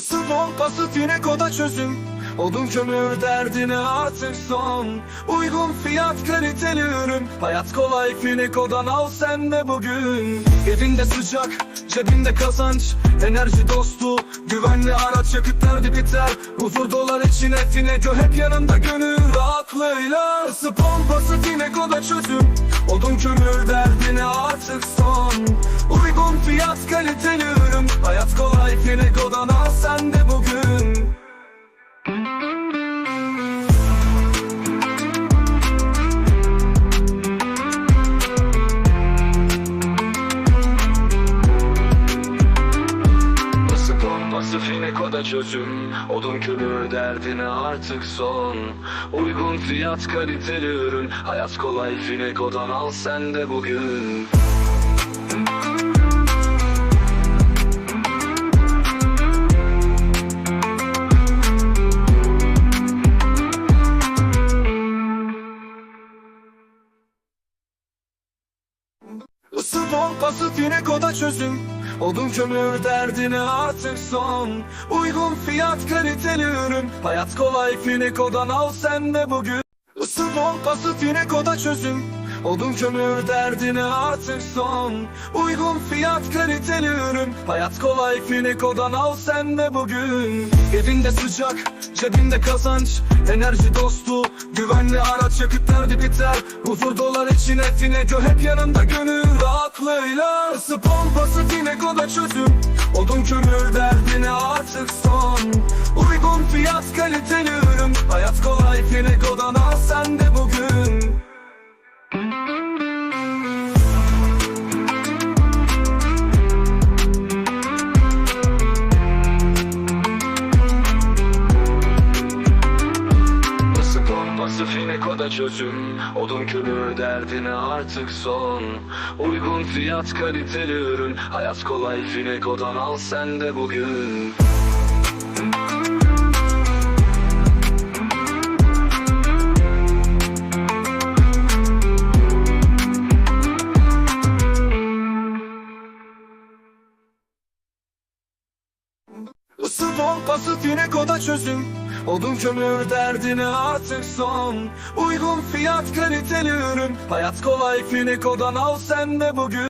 Isı pompası Fineko'da çözüm. Odun kömür derdine artık son. Uygun fiyat kaliteli ürün. Hayat kolay Fineko'dan al sen de bugün. Evinde sıcak, cebinde kazanç. Enerji dostu, güvenli araç yakıtlar biter Huzur dolar içine Fineko hep yanında gönül rahatlığıyla. Isı pompası Fineko'da çözüm. Odun kömür derdine artık pompası Fineko'da çözüm? Odun kömür derdine artık son. Uygun fiyat kaliteli ürün. Hayat kolay Fineko'dan al sen de bugün. Isı pompası Fineko'da çözüm Odun kömür derdine artık son. Uygun fiyat kaliteli ürün. Hayat kolay Fineko'dan al sen de bugün. Isı pompası Fineko'da çözüm Odun kömür derdine artık son. Uygun fiyat kaliteli ürün. Hayat kolay Fineko'dan al sen de bugün. Evinde sıcak, cebinde kazanç. Enerji dostu, güvenli araç yakıtlar biter. Huzur dolar içine Fineko hep yanında gönül rahatlığıyla. Isı pompası Fineko'da çözüm. Odun kömür derdine artık son Fineko'da çözüm Odun kömür derdine artık son. Uygun fiyat kaliteli ürün. Hayat kolay Fineko'dan al sen de bugün. Isı pompası Fineko'da çözüm Odun kömür derdine artık son. Uygun fiyat kaliteli ürün. Hayat kolay Fineko'dan al sen de bugün